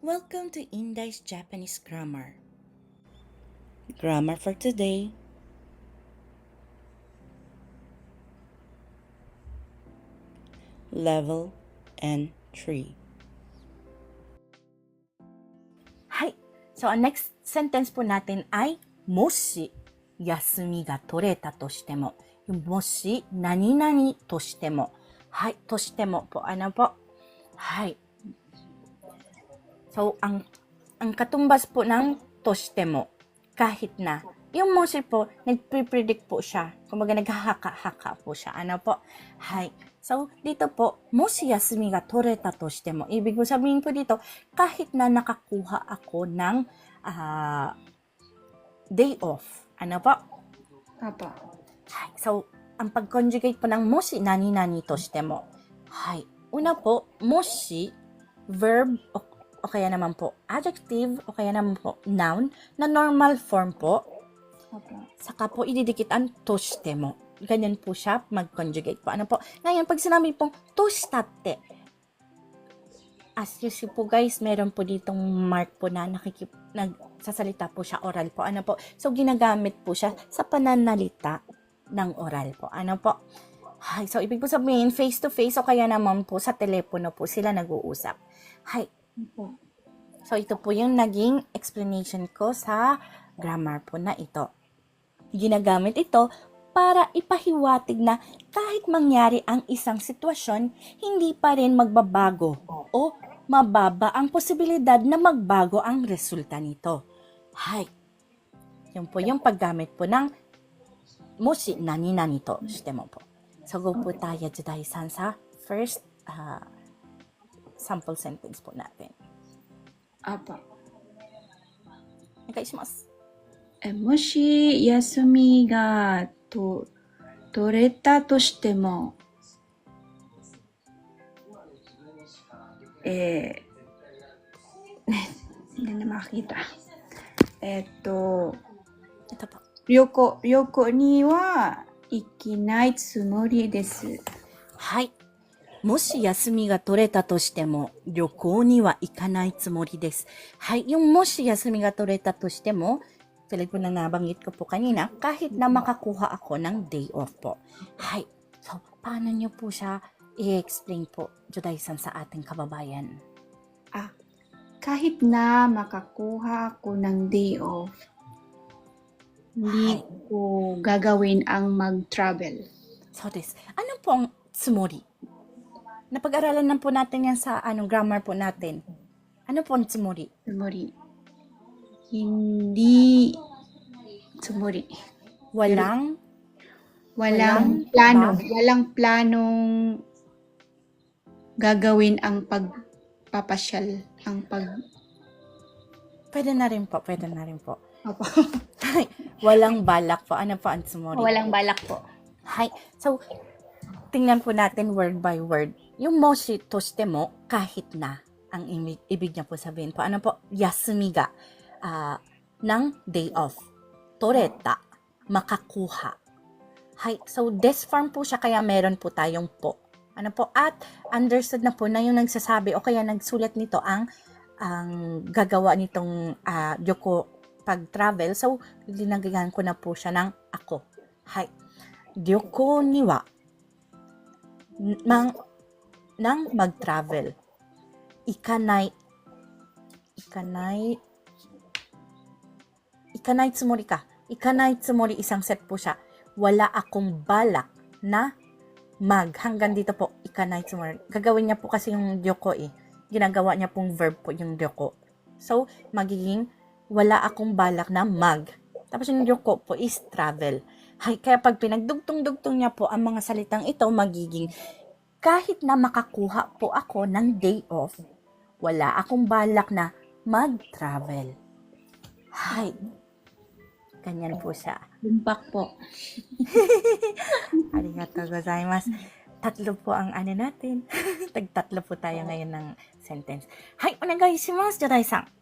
Welcome to Indai's Japanese Grammar. Grammar for today. Level N3. はい。So, ang next sentence po natin ay, もし休みが取れたとしても。もし何々としても。はい。としても po. Ano po? Hay. So, ang ang katumbas po ng to shite mo, kahit na. Yung moshi po, nagpre-predict po siya. Kumbaga, naghahaka-haka po siya. Ano po? Hay. So, dito po, moshi yasumi ga toreta to shite mo. Ibig mo sabihin po dito, kahit na nakakuha ako ng ah, day off. Ano po? Apa. はい。So, ang pag-conjugate po ng moshi, nani-nani to shite mo. Hay. Una po, moshi, verb, o, o kaya naman po, adjective, o kaya naman po, noun, na normal form po, Apa. saka po ididikitan to shite mo. Ganyan po siya mag-conjugate po. Ano po? Ngayon, pag sinabi pong to shitatte, as you see po guys, meron po ditong mark po na nakikip, nagsasalita po siya oral po. Ano po? So, ginagamit po siya sa pananalita ng oral po. Ano po? Hay, so ibig po sabihin, face to face o kaya naman po sa telepono po sila nag-uusap. Hay, So, ito po yung naging explanation ko sa grammar po na ito. Ginagamit ito para ipahiwatig na kahit mangyari ang isang sitwasyon, hindi pa rin magbabago o mababa ang posibilidad na magbago ang resulta nito. Hay. Yun po yung paggamit po ng moshi nani nani to shite mo po. So, go po tayo Juday san sa first ah, sample sentence po natin. Apa. Nakaishimasu. Eh, moshi yasumi ga to, toreta to shitemo, eh, hindi na makita. Eh, to, ito po. Ryoko, Ryoko ni wa ikinai tsumori desu. はい。もし休みが取れたとしても、旅行には行かないつもりです。はい。Yung mo si休みが取れたとしても、tulad po na nabanggit ko po kanina, kahit na makakuha ako ng day off po. Hay. So, paano nyo po siya i-explain po, Juday-san, sa ating kababayan? Ah, kahit na makakuha ako ng day off, hindi Hi. ko gagawin ang mag-travel. So, this. Ano po ang tsumori? Napag-aralan na po natin yan sa anong grammar po natin. Ano po ang tsumori? Tsumori. Hindi tsumori. Walang Walang Walang plano. ba? Walang planong gagawin ang pagpapasyal. Ang pag... Pwede na rin po, pwede na rin po. Opo. Walang balak po. Ano po ang tsumori? Walang balak po. Hi. So, tingnan po natin word by word. Yung moshi to shite mo, kahit na ang ibig, ibig niya po sabihin po. Ano po? Yasumi ga. ah, ng day off. Toreta. Makakuha. Hi. So, this form po siya kaya meron po tayong po. Ano po? At understood na po na yung nagsasabi o kaya nagsulat nito ang ang gagawa nitong ah, yoko pag-travel. So, linagayan ko na po siya ng ako. Hi. 旅行 nang, nang mag-travel. Ikanay, ikanay, ikanay tsumori ka. Ikanay tsumori isang set po siya. Wala akong balak na mag. Hanggang dito po, ikanay tsumori. Gagawin niya po kasi yung yoko eh. Ginagawa niya pong verb po yung yoko. So, magiging wala akong balak na mag. Tapos yung yoko po is travel. Hay, kaya pag pinagdugtong-dugtong niya po ang mga salitang ito, magiging kahit na makakuha po ako ng day off, wala akong balak na mag-travel. Hay, ganyan po siya. Lumpak po. Arigatou gozaimasu. Tatlo po ang ano natin. Tagtatlo po tayo ngayon ng sentence. Hay, onegai shimasu, Joday-san.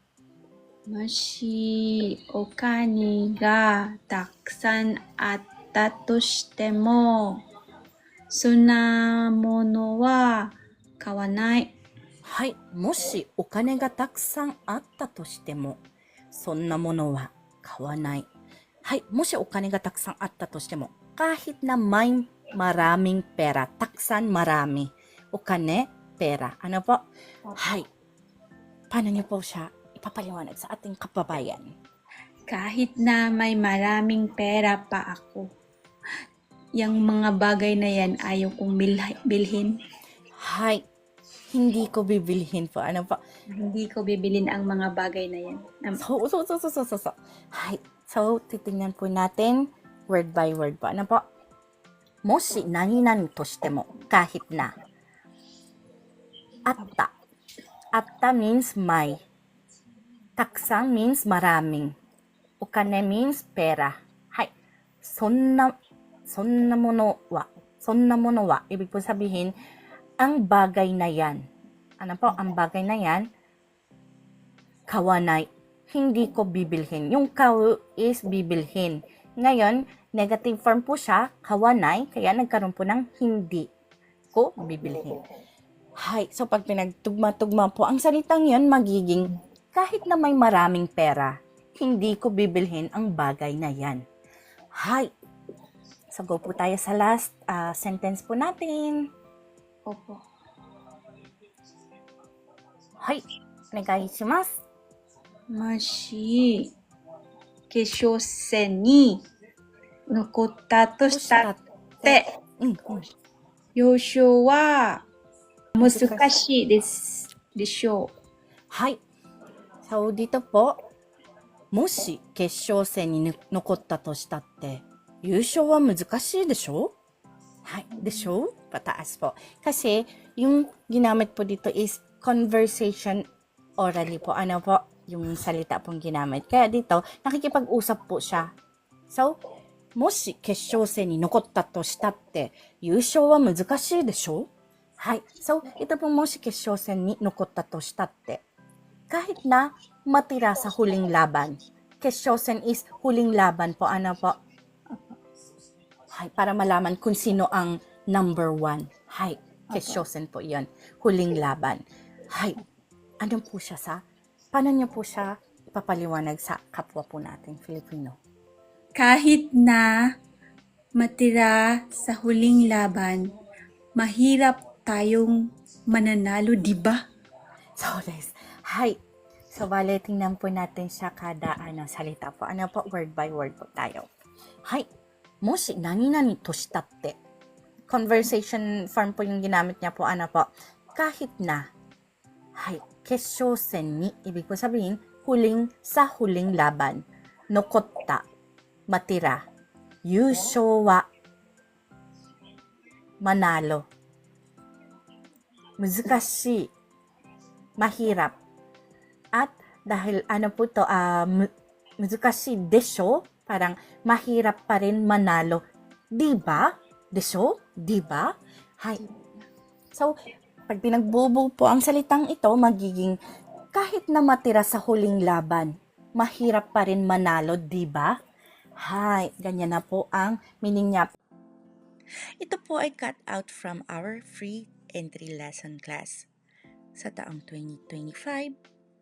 もしお金がたくさんあったとしてもそんなものは買わない。はいもしお金がたくさんあったとしてもそんなものは買わない。はいもしお金がたくさんあったとしてもカヒッナマインマラミンペラたくさんマラミンお金ペラあなぼはい。パナニポーシャー ipapaliwanag sa ating kababayan? Kahit na may maraming pera pa ako, yung mga bagay na yan ayaw kong bil- bilhin. Hay. Hindi ko bibilhin po. Ano po? Hindi ko bibilin ang mga bagay na yan. Am- So, so, so, so, so, so, so. Hay. So, titingnan po natin word by word po. Ano po? Moshi nani nani to shite mo, kahit na. Atta. Atta means may. Taksan means maraming. Ukane means pera. Hay. Sonna, sonna mono wa. Sonna mono wa. Ibig po sabihin, ang bagay na yan. Ano po? Ang bagay na yan, kawanay. Hindi ko bibilhin. Yung kaw is bibilhin. Ngayon, negative form po siya, kawanay, kaya nagkaroon po ng hindi ko bibilhin. Hay, so pag pinagtugma-tugma po, ang salitang yon magiging kahit na may maraming pera, hindi ko bibilhin ang bagay na yan. Hi! So, go po tayo sa last uh, sentence po natin. Opo. Hi! Negahishimasu! Mashi. Kesho se ni. Nokotta to shitatte. Mm, mm. Yosho wa musukashii desu. Desho. はい。です。でしょう。はい。So, dito po, もし決勝戦にぬ残ったとしたって、優勝は難しいでしょはい。でしょ Pataas po. Kasi, yung ginamit po dito is conversation orally po. Ano po? Yung salita pong ginamit. Kaya dito, nakikipag-usap po siya. So, もし決勝戦に残ったとしたって、優勝は難しいでしょはい。So, ito po mo si決勝戦に残ったとしたって。 Kahit na matira sa huling laban. Kesyosen is huling laban po. Ano po? Hay, para malaman kung sino ang number one. Hay, kesyosen po yon Huling laban. Hay, ano po siya sa? Paano niyo po siya ipapaliwanag sa kapwa po natin, Filipino? Kahit na matira sa huling laban, mahirap tayong mananalo, di ba? So, guys, hi. So, bale, tingnan po natin siya kada ano, salita po. Ano po, word by word po tayo. Hi. Moshi, nani nani to shita tte. Conversation form po yung ginamit niya po. Ano po, kahit na. Hi. Kesyosen ni, ibig po sabihin, huling sa huling laban. Nokotta, matira. Yusho wa, manalo. Muzukashi, mahirap. At dahil ano po to, uh, muzukashi desho, parang mahirap pa rin manalo. Di ba? Desho? Di ba? Hay. So, pag pinagbubo po ang salitang ito, magiging kahit na matira sa huling laban, mahirap pa rin manalo, di ba? Hay, ganyan na po ang meaning niya. Ito po ay cut out from our free entry lesson class. Sa taong 2025,